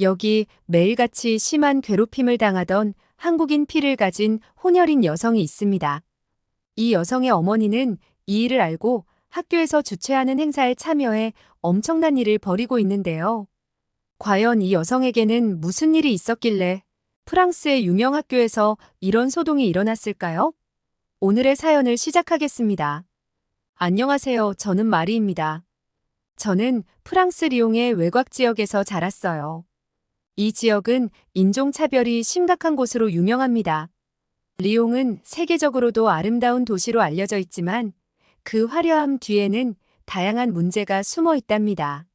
여기 매일같이 심한 괴롭힘을 당하던 한국인 피를 가진 혼혈인 여성이 있습니다. 이 여성의 어머니는 이 일을 알고 학교에서 주최하는 행사에 참여해 엄청난 일을 벌이고 있는데요. 과연 이 여성에게는 무슨 일이 있었길래 프랑스의 유명 학교에서 이런 소동이 일어났을까요? 오늘의 사연을 시작하겠습니다. 안녕하세요. 저는 마리입니다. 저는 프랑스 리옹의 외곽 지역에서 자랐어요. 이 지역은 인종차별이 심각한 곳으로 유명합니다. 리옹은 세계적으로도 아름다운 도시로 알려져 있지만 그 화려함 뒤에는 다양한 문제가 숨어 있답니다.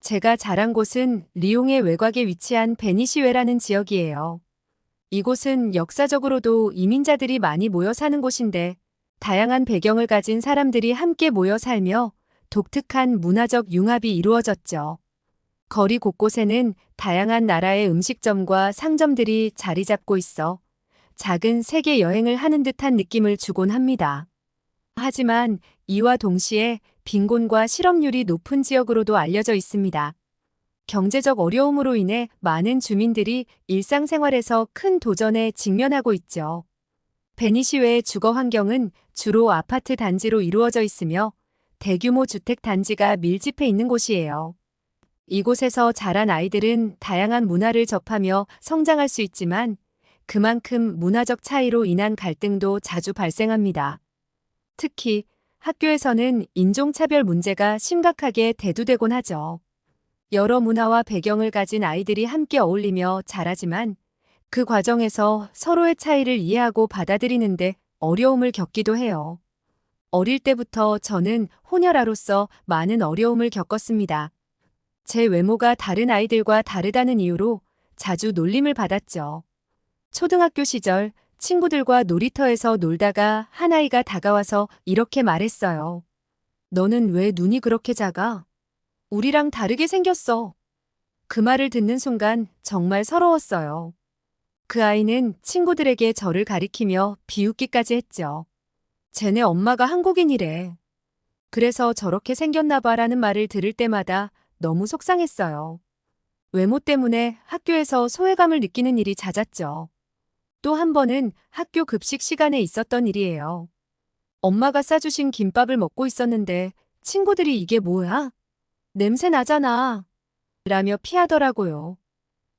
제가 자란 곳은 리옹의 외곽에 위치한 베니시웨라는 지역이에요. 이곳은 역사적으로도 이민자들이 많이 모여 사는 곳인데 다양한 배경을 가진 사람들이 함께 모여 살며 독특한 문화적 융합이 이루어졌죠. 거리 곳곳에는 다양한 나라의 음식점과 상점들이 자리 잡고 있어 작은 세계 여행을 하는 듯한 느낌을 주곤 합니다. 하지만 이와 동시에 빈곤과 실업률이 높은 지역으로도 알려져 있습니다. 경제적 어려움으로 인해 많은 주민들이 일상생활에서 큰 도전에 직면하고 있죠. 베니시웨의 주거 환경은 주로 아파트 단지로 이루어져 있으며 대규모 주택 단지가 밀집해 있는 곳이에요. 이곳에서 자란 아이들은 다양한 문화를 접하며 성장할 수 있지만 그만큼 문화적 차이로 인한 갈등도 자주 발생합니다. 특히 학교에서는 인종차별 문제가 심각하게 대두되곤 하죠. 여러 문화와 배경을 가진 아이들이 함께 어울리며 자라지만 그 과정에서 서로의 차이를 이해하고 받아들이는데 어려움을 겪기도 해요. 어릴 때부터 저는 혼혈아로서 많은 어려움을 겪었습니다. 제 외모가 다른 아이들과 다르다는 이유로 자주 놀림을 받았죠. 초등학교 시절 친구들과 놀이터에서 놀다가 한 아이가 다가와서 이렇게 말했어요. 너는 왜 눈이 그렇게 작아? 우리랑 다르게 생겼어. 그 말을 듣는 순간 정말 서러웠어요. 그 아이는 친구들에게 저를 가리키며 비웃기까지 했죠. 쟤네 엄마가 한국인이래. 그래서 저렇게 생겼나 봐라는 말을 들을 때마다 너무 속상했어요. 외모 때문에 학교에서 소외감을 느끼는 일이 잦았죠. 또 한 번은 학교 급식 시간에 있었던 일이에요. 엄마가 싸주신 김밥을 먹고 있었는데 친구들이 이게 뭐야? 냄새 나잖아. 라며 피하더라고요.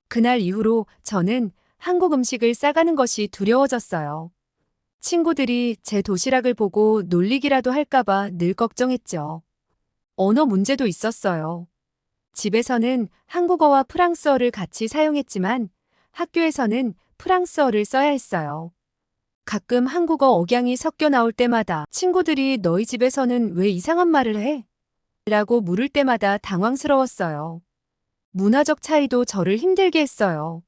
그날 이후로 저는 한국 음식을 싸가는 것이 두려워졌어요. 친구들이 제 도시락을 보고 놀리기라도 할까봐 늘 걱정했죠. 언어 문제도 있었어요. 집에서는 한국어와 프랑스어를 같이 사용했지만 학교에서는 프랑스어를 써야 했어요. 가끔 한국어 억양이 섞여 나올 때마다 친구들이 너희 집에서는 왜 이상한 말을 해? 라고 물을 때마다 당황스러웠어요. 문화적 차이도 저를 힘들게 했어요.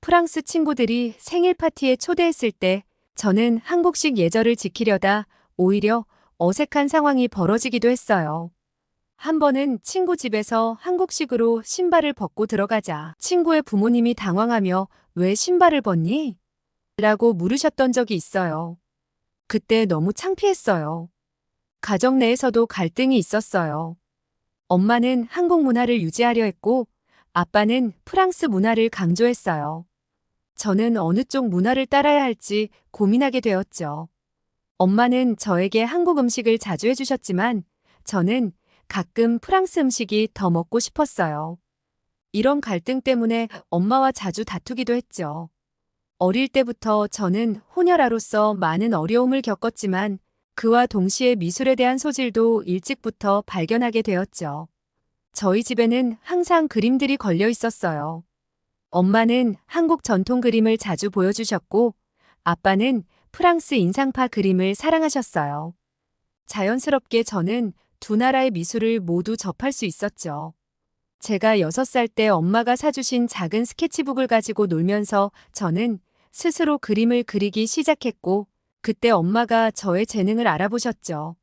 프랑스 친구들이 생일 파티에 초대했을 때 저는 한국식 예절을 지키려다 오히려 어색한 상황이 벌어지기도 했어요. 한 번은 친구 집에서 한국식으로 신발을 벗고 들어가자 친구의 부모님이 당황하며 왜 신발을 벗니? 라고 물으셨던 적이 있어요. 그때 너무 창피했어요. 가정 내에서도 갈등이 있었어요. 엄마는 한국 문화를 유지하려 했고 아빠는 프랑스 문화를 강조했어요. 저는 어느 쪽 문화를 따라야 할지 고민하게 되었죠. 엄마는 저에게 한국 음식을 자주 해주셨지만 저는 가끔 프랑스 음식이 더 먹고 싶었어요. 이런 갈등 때문에 엄마와 자주 다투기도 했죠. 어릴 때부터 저는 혼혈아로서 많은 어려움을 겪었지만 그와 동시에 미술에 대한 소질도 일찍부터 발견하게 되었죠. 저희 집에는 항상 그림들이 걸려 있었어요. 엄마는 한국 전통 그림을 자주 보여주셨고, 아빠는 프랑스 인상파 그림을 사랑하셨어요. 자연스럽게 저는 두 나라의 미술을 모두 접할 수 있었죠. 제가 6살 때 엄마가 사주신 작은 스케치북을 가지고 놀면서 저는 스스로 그림을 그리기 시작했고, 그때 엄마가 저의 재능을 알아보셨죠.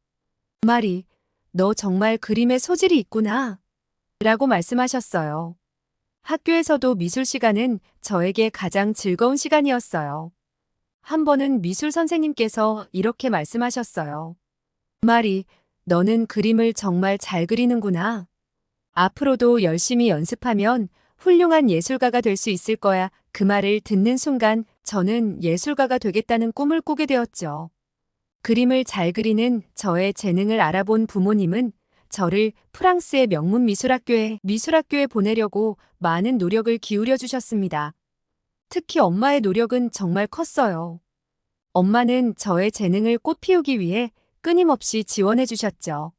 말이, 너 정말 그림에 소질이 있구나. 라고 말씀하셨어요. 학교에서도 미술 시간은 저에게 가장 즐거운 시간이었어요. 한 번은 미술 선생님께서 이렇게 말씀하셨어요. 말이, 너는 그림을 정말 잘 그리는구나. 앞으로도 열심히 연습하면 훌륭한 예술가가 될 수 있을 거야. 그 말을 듣는 순간 저는 예술가가 되겠다는 꿈을 꾸게 되었죠. 그림을 잘 그리는 저의 재능을 알아본 부모님은 저를 프랑스의 명문 미술학교에 미술학교에 보내려고 많은 노력을 기울여 주셨습니다. 특히 엄마의 노력은 정말 컸어요. 엄마는 저의 재능을 꽃피우기 위해 끊임없이 지원해 주셨죠.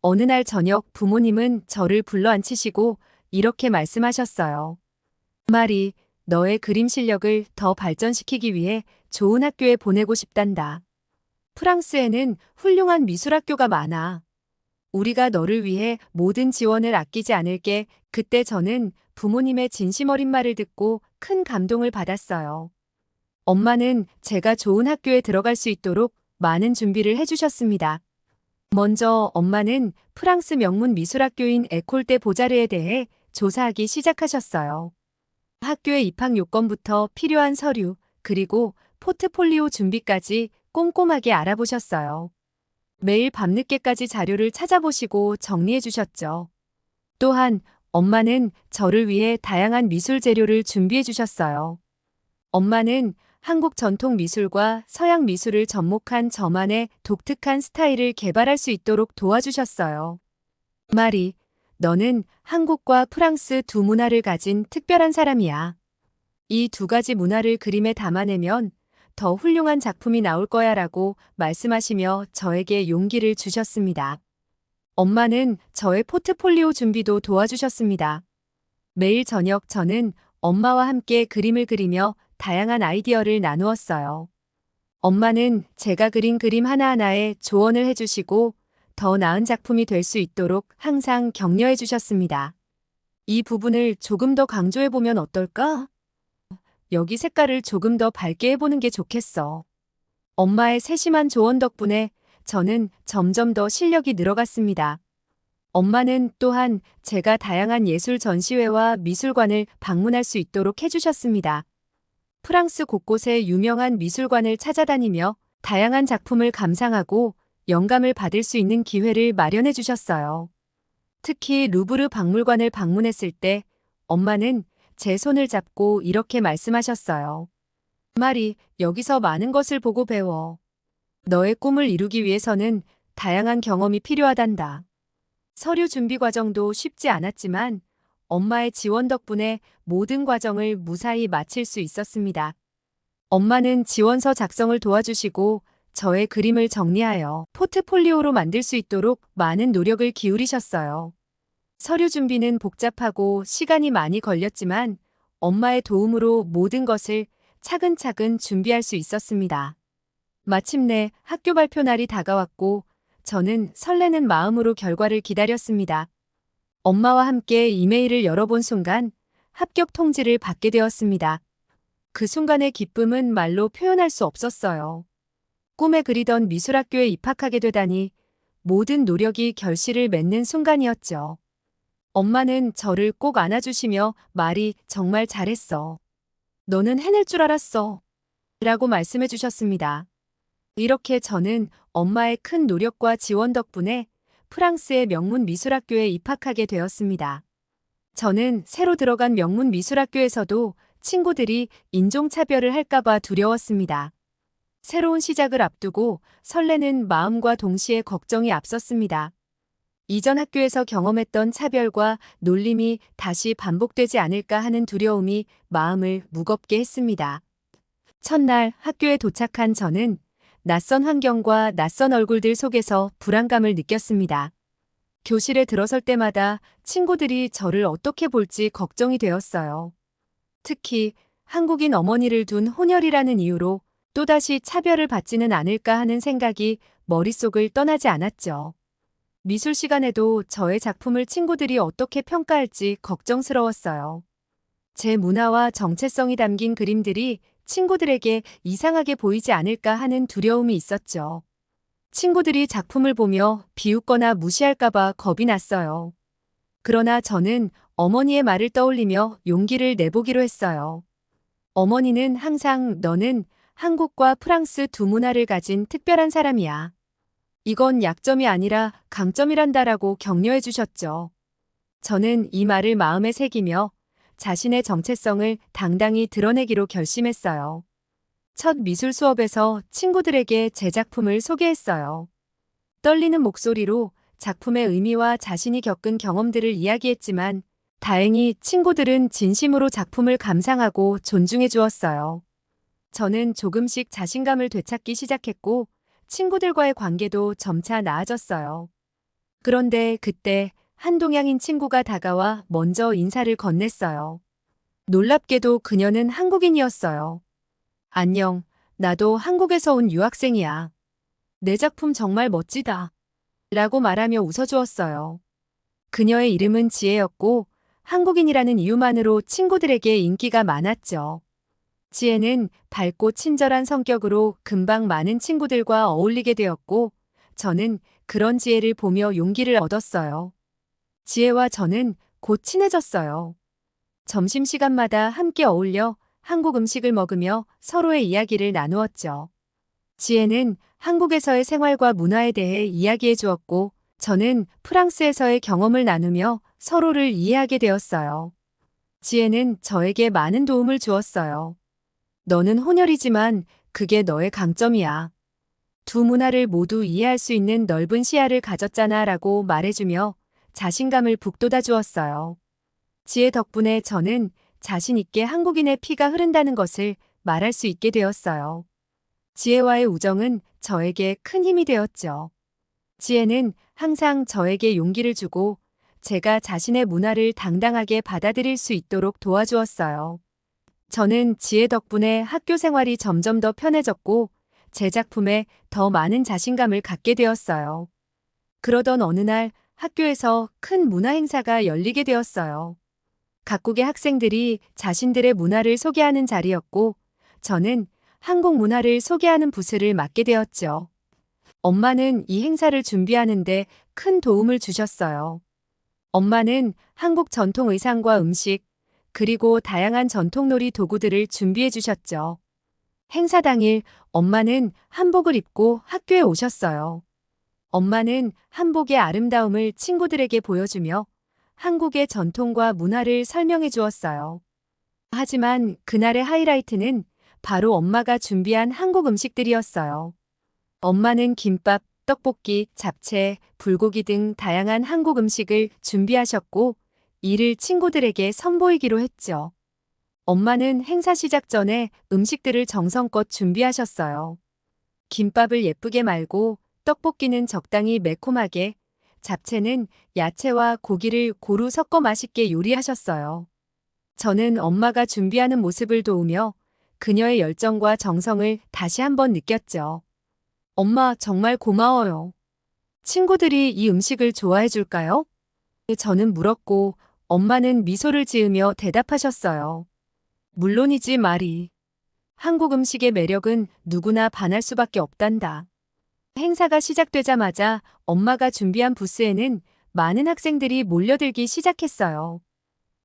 어느 날 저녁 부모님은 저를 불러 앉히시고 이렇게 말씀하셨어요. 말이 너의 그림 실력을 더 발전시키기 위해 좋은 학교에 보내고 싶단다. 프랑스에는 훌륭한 미술학교가 많아. 우리가 너를 위해 모든 지원을 아끼지 않을게. 그때 저는 부모님의 진심 어린 말을 듣고 큰 감동을 받았어요. 엄마는 제가 좋은 학교에 들어갈 수 있도록 많은 준비를 해주셨습니다. 먼저 엄마는 프랑스 명문 미술학교인 에콜대 보자르에 대해 조사하기 시작하셨어요. 학교의 입학 요건부터 필요한 서류, 그리고 포트폴리오 준비까지 꼼꼼하게 알아보셨어요. 매일 밤늦게까지 자료를 찾아보시고 정리해 주셨죠. 또한 엄마는 저를 위해 다양한 미술 재료를 준비해 주셨어요. 엄마는 한국 전통 미술과 서양 미술을 접목한 저만의 독특한 스타일을 개발할 수 있도록 도와주셨어요. 마리, 너는 한국과 프랑스 두 문화를 가진 특별한 사람이야. 이 두 가지 문화를 그림에 담아내면 더 훌륭한 작품이 나올 거야 라고 말씀하시며 저에게 용기를 주셨습니다. 엄마는 저의 포트폴리오 준비도 도와주셨습니다. 매일 저녁 저는 엄마와 함께 그림을 그리며 다양한 아이디어를 나누었어요. 엄마는 제가 그린 그림 하나하나에 조언을 해주시고 더 나은 작품이 될 수 있도록 항상 격려해 주셨습니다. 이 부분을 조금 더 강조해 보면 어떨까? 여기 색깔을 조금 더 밝게 해보는 게 좋겠어. 엄마의 세심한 조언 덕분에 저는 점점 더 실력이 늘어갔습니다. 엄마는 또한 제가 다양한 예술 전시회와 미술관을 방문할 수 있도록 해주셨습니다. 프랑스 곳곳의 유명한 미술관을 찾아다니며 다양한 작품을 감상하고 영감을 받을 수 있는 기회를 마련해 주셨어요. 특히 루브르 박물관을 방문했을 때 엄마는 제 손을 잡고 이렇게 말씀하셨어요. 말이 여기서 많은 것을 보고 배워. 너의 꿈을 이루기 위해서는 다양한 경험이 필요하단다. 서류 준비 과정도 쉽지 않았지만 엄마의 지원 덕분에 모든 과정을 무사히 마칠 수 있었습니다. 엄마는 지원서 작성을 도와주시고 저의 그림을 정리하여 포트폴리오로 만들 수 있도록 많은 노력을 기울이셨어요. 서류 준비는 복잡하고 시간이 많이 걸렸지만 엄마의 도움으로 모든 것을 차근차근 준비할 수 있었습니다. 마침내 학교 발표 날이 다가왔고 저는 설레는 마음으로 결과를 기다렸습니다. 엄마와 함께 이메일을 열어본 순간 합격 통지를 받게 되었습니다. 그 순간의 기쁨은 말로 표현할 수 없었어요. 꿈에 그리던 미술학교에 입학하게 되다니 모든 노력이 결실을 맺는 순간이었죠. 엄마는 저를 꼭 안아주시며 말이 정말 잘했어. 너는 해낼 줄 알았어. 라고 말씀해 주셨습니다. 이렇게 저는 엄마의 큰 노력과 지원 덕분에 프랑스의 명문 미술학교에 입학하게 되었습니다. 저는 새로 들어간 명문 미술학교에서도 친구들이 인종차별을 할까봐 두려웠습니다. 새로운 시작을 앞두고 설레는 마음과 동시에 걱정이 앞섰습니다. 이전 학교에서 경험했던 차별과 놀림이 다시 반복되지 않을까 하는 두려움이 마음을 무겁게 했습니다. 첫날 학교에 도착한 저는 낯선 환경과 낯선 얼굴들 속에서 불안감을 느꼈습니다. 교실에 들어설 때마다 친구들이 저를 어떻게 볼지 걱정이 되었어요. 특히 한국인 어머니를 둔 혼혈이라는 이유로 또다시 차별을 받지는 않을까 하는 생각이 머릿속을 떠나지 않았죠. 미술 시간에도 저의 작품을 친구들이 어떻게 평가할지 걱정스러웠어요. 제 문화와 정체성이 담긴 그림들이 친구들에게 이상하게 보이지 않을까 하는 두려움이 있었죠. 친구들이 작품을 보며 비웃거나 무시할까봐 겁이 났어요. 그러나 저는 어머니의 말을 떠올리며 용기를 내보기로 했어요. 어머니는 항상 너는 한국과 프랑스 두 문화를 가진 특별한 사람이야. 이건 약점이 아니라 강점이란다라고 격려해 주셨죠. 저는 이 말을 마음에 새기며 자신의 정체성을 당당히 드러내기로 결심했어요. 첫 미술 수업에서 친구들에게 제 작품을 소개했어요. 떨리는 목소리로 작품의 의미와 자신이 겪은 경험들을 이야기했지만 다행히 친구들은 진심으로 작품을 감상하고 존중해 주었어요. 저는 조금씩 자신감을 되찾기 시작했고 친구들과의 관계도 점차 나아졌어요. 그런데 그때 한 동양인 친구가 다가와 먼저 인사를 건넸어요. 놀랍게도 그녀는 한국인이었어요. 안녕, 나도 한국에서 온 유학생이야. 내 작품 정말 멋지다. 라고 말하며 웃어주었어요. 그녀의 이름은 지혜였고 한국인이라는 이유만으로 친구들에게 인기가 많았죠. 지혜는 밝고 친절한 성격으로 금방 많은 친구들과 어울리게 되었고 저는 그런 지혜를 보며 용기를 얻었어요. 지혜와 저는 곧 친해졌어요. 점심시간마다 함께 어울려 한국 음식을 먹으며 서로의 이야기를 나누었죠. 지혜는 한국에서의 생활과 문화에 대해 이야기해 주었고 저는 프랑스에서의 경험을 나누며 서로를 이해하게 되었어요. 지혜는 저에게 많은 도움을 주었어요. 너는 혼혈이지만 그게 너의 강점이야. 두 문화를 모두 이해할 수 있는 넓은 시야를 가졌잖아 라고 말해주며 자신감을 북돋아 주었어요. 지혜 덕분에 저는 자신 있게 한국인의 피가 흐른다는 것을 말할 수 있게 되었어요. 지혜와의 우정은 저에게 큰 힘이 되었죠. 지혜는 항상 저에게 용기를 주고 제가 자신의 문화를 당당하게 받아들일 수 있도록 도와주었어요. 저는 지혜 덕분에 학교 생활이 점점 더 편해졌고 제 작품에 더 많은 자신감을 갖게 되었어요. 그러던 어느 날 학교에서 큰 문화 행사가 열리게 되었어요. 각국의 학생들이 자신들의 문화를 소개하는 자리였고 저는 한국 문화를 소개하는 부스를 맡게 되었죠. 엄마는 이 행사를 준비하는데 큰 도움을 주셨어요. 엄마는 한국 전통 의상과 음식, 그리고 다양한 전통놀이 도구들을 준비해 주셨죠. 행사 당일 엄마는 한복을 입고 학교에 오셨어요. 엄마는 한복의 아름다움을 친구들에게 보여주며 한국의 전통과 문화를 설명해 주었어요. 하지만 그날의 하이라이트는 바로 엄마가 준비한 한국 음식들이었어요. 엄마는 김밥, 떡볶이, 잡채, 불고기 등 다양한 한국 음식을 준비하셨고 이를 친구들에게 선보이기로 했죠. 엄마는 행사 시작 전에 음식들을 정성껏 준비하셨어요. 김밥을 예쁘게 말고 떡볶이는 적당히 매콤하게 잡채는 야채와 고기를 고루 섞어 맛있게 요리하셨어요. 저는 엄마가 준비하는 모습을 도우며 그녀의 열정과 정성을 다시 한번 느꼈죠. 엄마 정말 고마워요. 친구들이 이 음식을 좋아해 줄까요? 저는 물었고 엄마는 미소를 지으며 대답하셨어요. 물론이지 말이. 한국 음식의 매력은 누구나 반할 수밖에 없단다. 행사가 시작되자마자 엄마가 준비한 부스에는 많은 학생들이 몰려들기 시작했어요.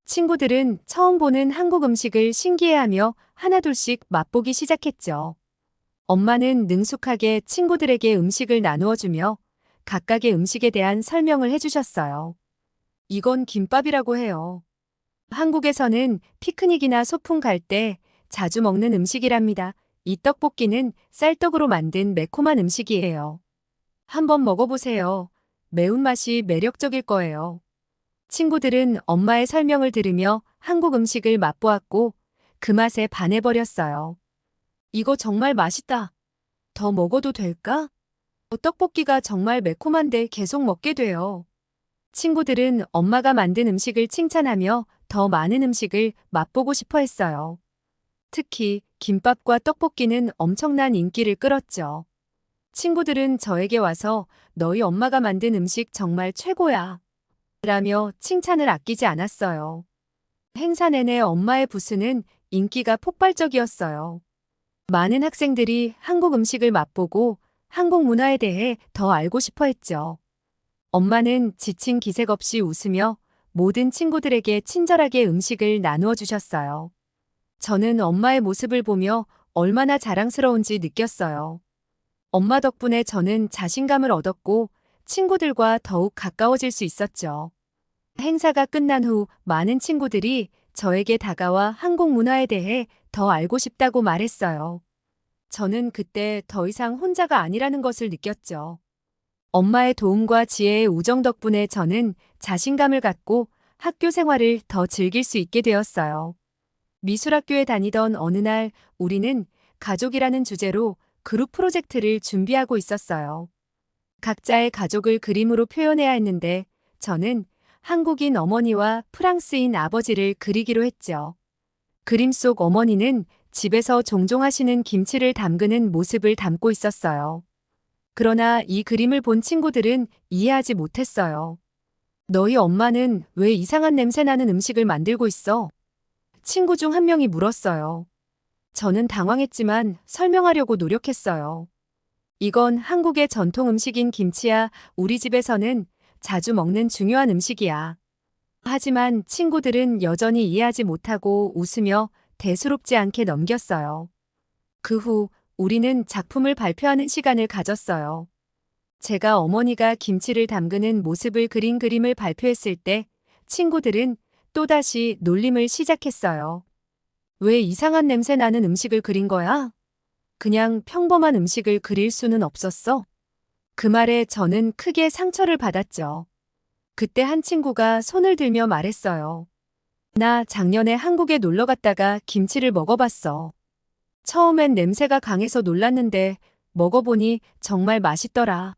친구들은 처음 보는 한국 음식을 신기해하며 하나둘씩 맛보기 시작했죠. 엄마는 능숙하게 친구들에게 음식을 나누어 주며 각각의 음식에 대한 설명을 해주셨어요. 이건 김밥이라고 해요. 한국에서는 피크닉이나 소풍 갈 때 자주 먹는 음식이랍니다. 이 떡볶이는 쌀떡으로 만든 매콤한 음식이에요. 한번 먹어보세요. 매운맛이 매력적일 거예요. 친구들은 엄마의 설명을 들으며 한국 음식을 맛보았고 그 맛에 반해버렸어요. 이거 정말 맛있다. 더 먹어도 될까? 떡볶이가 정말 매콤한데 계속 먹게 돼요. 친구들은 엄마가 만든 음식을 칭찬하며 더 많은 음식을 맛보고 싶어 했어요. 특히 김밥과 떡볶이는 엄청난 인기를 끌었죠. 친구들은 저에게 와서 너희 엄마가 만든 음식 정말 최고야. 라며 칭찬을 아끼지 않았어요. 행사 내내 엄마의 부스는 인기가 폭발적이었어요. 많은 학생들이 한국 음식을 맛보고 한국 문화에 대해 더 알고 싶어 했죠. 엄마는 지친 기색 없이 웃으며 모든 친구들에게 친절하게 음식을 나누어 주셨어요. 저는 엄마의 모습을 보며 얼마나 자랑스러운지 느꼈어요. 엄마 덕분에 저는 자신감을 얻었고 친구들과 더욱 가까워질 수 있었죠. 행사가 끝난 후 많은 친구들이 저에게 다가와 한국 문화에 대해 더 알고 싶다고 말했어요. 저는 그때 더 이상 혼자가 아니라는 것을 느꼈죠. 엄마의 도움과 지혜의 우정 덕분에 저는 자신감을 갖고 학교 생활을 더 즐길 수 있게 되었어요. 미술학교에 다니던 어느 날 우리는 가족이라는 주제로 그룹 프로젝트를 준비하고 있었어요. 각자의 가족을 그림으로 표현해야 했는데 저는 한국인 어머니와 프랑스인 아버지를 그리기로 했죠. 그림 속 어머니는 집에서 종종 하시는 김치를 담그는 모습을 담고 있었어요. 그러나 이 그림을 본 친구들은 이해하지 못했어요. 너희 엄마는 왜 이상한 냄새 나는 음식을 만들고 있어? 친구 중 한 명이 물었어요. 저는 당황했지만 설명하려고 노력했어요. 이건 한국의 전통 음식인 김치야. 우리 집에서는 자주 먹는 중요한 음식이야. 하지만 친구들은 여전히 이해하지 못하고 웃으며 대수롭지 않게 넘겼어요. 그 후 우리는 작품을 발표하는 시간을 가졌어요. 제가 어머니가 김치를 담그는 모습을 그린 그림을 발표했을 때 친구들은 또다시 놀림을 시작했어요. 왜 이상한 냄새 나는 음식을 그린 거야? 그냥 평범한 음식을 그릴 수는 없었어? 그 말에 저는 크게 상처를 받았죠. 그때 한 친구가 손을 들며 말했어요. 나 작년에 한국에 놀러 갔다가 김치를 먹어봤어. 처음엔 냄새가 강해서 놀랐는데 먹어보니 정말 맛있더라.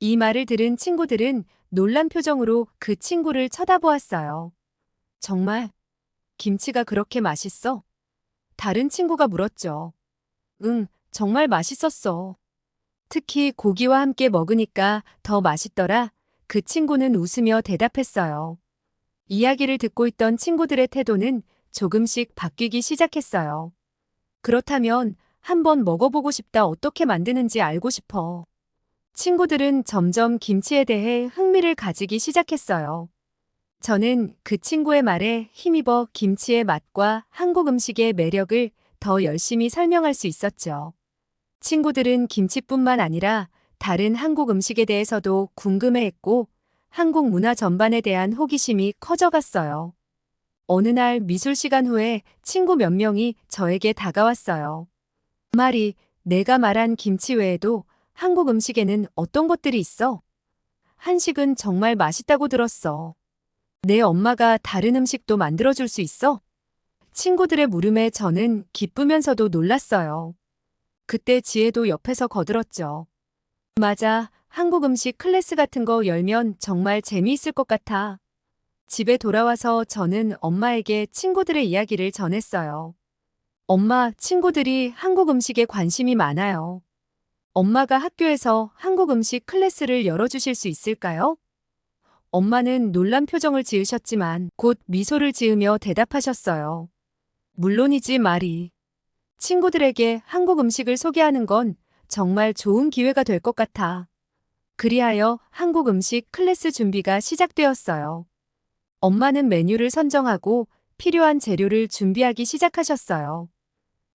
이 말을 들은 친구들은 놀란 표정으로 그 친구를 쳐다보았어요. 정말? 김치가 그렇게 맛있어? 다른 친구가 물었죠. 응, 정말 맛있었어. 특히 고기와 함께 먹으니까 더 맛있더라. 그 친구는 웃으며 대답했어요. 이야기를 듣고 있던 친구들의 태도는 조금씩 바뀌기 시작했어요. 그렇다면 한번 먹어보고 싶다 어떻게 만드는지 알고 싶어. 친구들은 점점 김치에 대해 흥미를 가지기 시작했어요. 저는 그 친구의 말에 힘입어 김치의 맛과 한국 음식의 매력을 더 열심히 설명할 수 있었죠. 친구들은 김치뿐만 아니라 다른 한국 음식에 대해서도 궁금해했고 한국 문화 전반에 대한 호기심이 커져갔어요. 어느 날 미술 시간 후에 친구 몇 명이 저에게 다가왔어요. 말이 내가 말한 김치 외에도 한국 음식에는 어떤 것들이 있어? 한식은 정말 맛있다고 들었어. 내 엄마가 다른 음식도 만들어줄 수 있어? 친구들의 물음에 저는 기쁘면서도 놀랐어요. 그때 지혜도 옆에서 거들었죠. 맞아, 한국 음식 클래스 같은 거 열면 정말 재미있을 것 같아. 집에 돌아와서 저는 엄마에게 친구들의 이야기를 전했어요. 엄마, 친구들이 한국 음식에 관심이 많아요. 엄마가 학교에서 한국 음식 클래스를 열어주실 수 있을까요? 엄마는 놀란 표정을 지으셨지만 곧 미소를 지으며 대답하셨어요. 물론이지, 말이. 친구들에게 한국 음식을 소개하는 건 정말 좋은 기회가 될 것 같아. 그리하여 한국 음식 클래스 준비가 시작되었어요. 엄마는 메뉴를 선정하고 필요한 재료를 준비하기 시작하셨어요.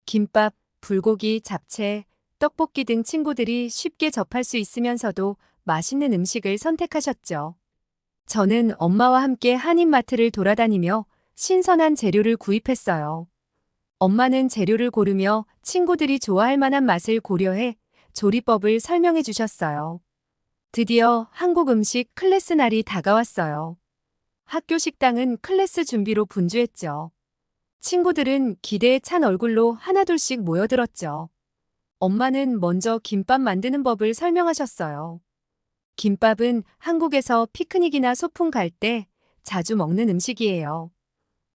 김밥, 불고기, 잡채, 떡볶이 등 친구들이 쉽게 접할 수 있으면서도 맛있는 음식을 선택하셨죠. 저는 엄마와 함께 한인마트를 돌아다니며 신선한 재료를 구입했어요. 엄마는 재료를 고르며 친구들이 좋아할 만한 맛을 고려해 조리법을 설명해 주셨어요. 드디어 한국 음식 클래스 날이 다가왔어요. 학교 식당은 클래스 준비로 분주했죠. 친구들은 기대에 찬 얼굴로 하나둘씩 모여들었죠. 엄마는 먼저 김밥 만드는 법을 설명하셨어요. 김밥은 한국에서 피크닉이나 소풍 갈 때 자주 먹는 음식이에요.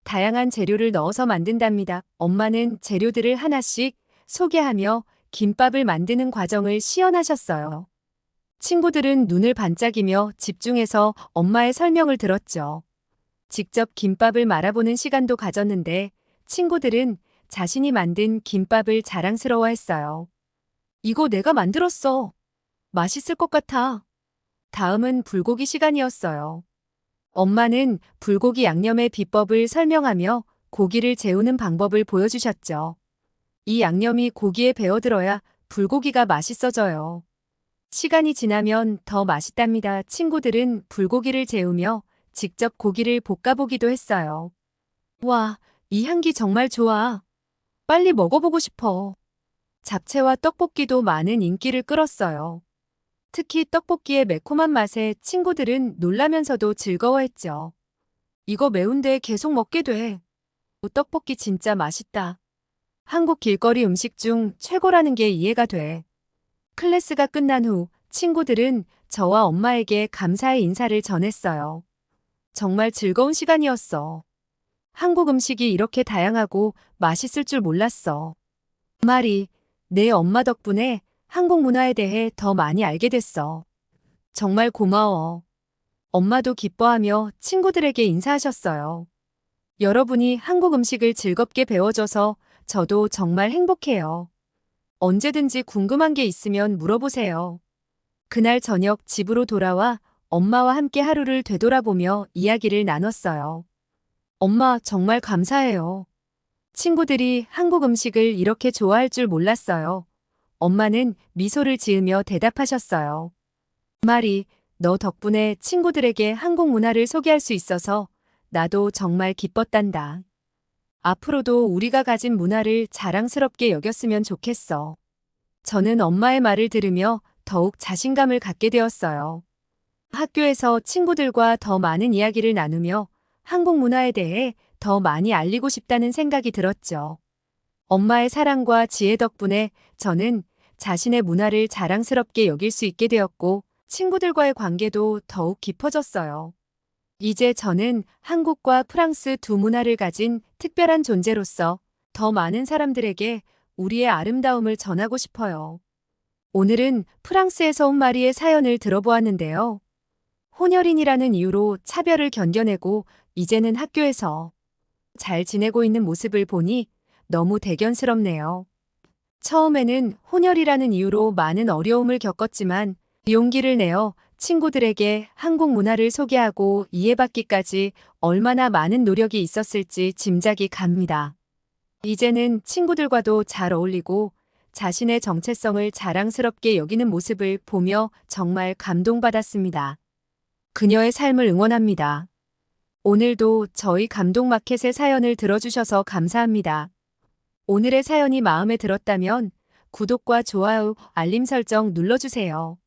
다양한 재료를 넣어서 만든답니다. 엄마는 재료들을 하나씩 소개하며 김밥을 만드는 과정을 시연하셨어요. 친구들은 눈을 반짝이며 집중해서 엄마의 설명을 들었죠. 직접 김밥을 말아보는 시간도 가졌는데 친구들은 자신이 만든 김밥을 자랑스러워 했어요. 이거 내가 만들었어. 맛있을 것 같아. 다음은 불고기 시간이었어요. 엄마는 불고기 양념의 비법을 설명하며 고기를 재우는 방법을 보여주셨죠. 이 양념이 고기에 배어들어야 불고기가 맛있어져요. 시간이 지나면 더 맛있답니다. 친구들은 불고기를 재우며 직접 고기를 볶아보기도 했어요. 와, 이 향기 정말 좋아. 빨리 먹어보고 싶어. 잡채와 떡볶이도 많은 인기를 끌었어요. 특히 떡볶이의 매콤한 맛에 친구들은 놀라면서도 즐거워했죠. 이거 매운데 계속 먹게 돼. 떡볶이 진짜 맛있다. 한국 길거리 음식 중 최고라는 게 이해가 돼. 클래스가 끝난 후 친구들은 저와 엄마에게 감사의 인사를 전했어요. 정말 즐거운 시간이었어. 한국 음식이 이렇게 다양하고 맛있을 줄 몰랐어. 말이 내 엄마 덕분에 한국 문화에 대해 더 많이 알게 됐어. 정말 고마워. 엄마도 기뻐하며 친구들에게 인사하셨어요. 여러분이 한국 음식을 즐겁게 배워줘서 저도 정말 행복해요. 언제든지 궁금한 게 있으면 물어보세요. 그날 저녁 집으로 돌아와 엄마와 함께 하루를 되돌아보며 이야기를 나눴어요. 엄마 정말 감사해요. 친구들이 한국 음식을 이렇게 좋아할 줄 몰랐어요. 엄마는 미소를 지으며 대답하셨어요. 말이 너 덕분에 친구들에게 한국 문화를 소개할 수 있어서 나도 정말 기뻤단다. 앞으로도 우리가 가진 문화를 자랑스럽게 여겼으면 좋겠어. 저는 엄마의 말을 들으며 더욱 자신감을 갖게 되었어요. 학교에서 친구들과 더 많은 이야기를 나누며 한국 문화에 대해 더 많이 알리고 싶다는 생각이 들었죠. 엄마의 사랑과 지혜 덕분에 저는 자신의 문화를 자랑스럽게 여길 수 있게 되었고 친구들과의 관계도 더욱 깊어졌어요. 이제 저는 한국과 프랑스 두 문화를 가진 특별한 존재로서 더 많은 사람들에게 우리의 아름다움을 전하고 싶어요. 오늘은 프랑스에서 온 마리의 사연을 들어보았는데요. 혼혈인이라는 이유로 차별을 견뎌내고 이제는 학교에서 잘 지내고 있는 모습을 보니 너무 대견스럽네요. 처음에는 혼혈이라는 이유로 많은 어려움을 겪었지만 용기를 내어 친구들에게 한국 문화를 소개하고 이해받기까지 얼마나 많은 노력이 있었을지 짐작이 갑니다. 이제는 친구들과도 잘 어울리고 자신의 정체성을 자랑스럽게 여기는 모습을 보며 정말 감동받았습니다. 그녀의 삶을 응원합니다. 오늘도 저희 감동마켓의 사연을 들어주셔서 감사합니다. 오늘의 사연이 마음에 들었다면 구독과 좋아요, 알림 설정 눌러주세요.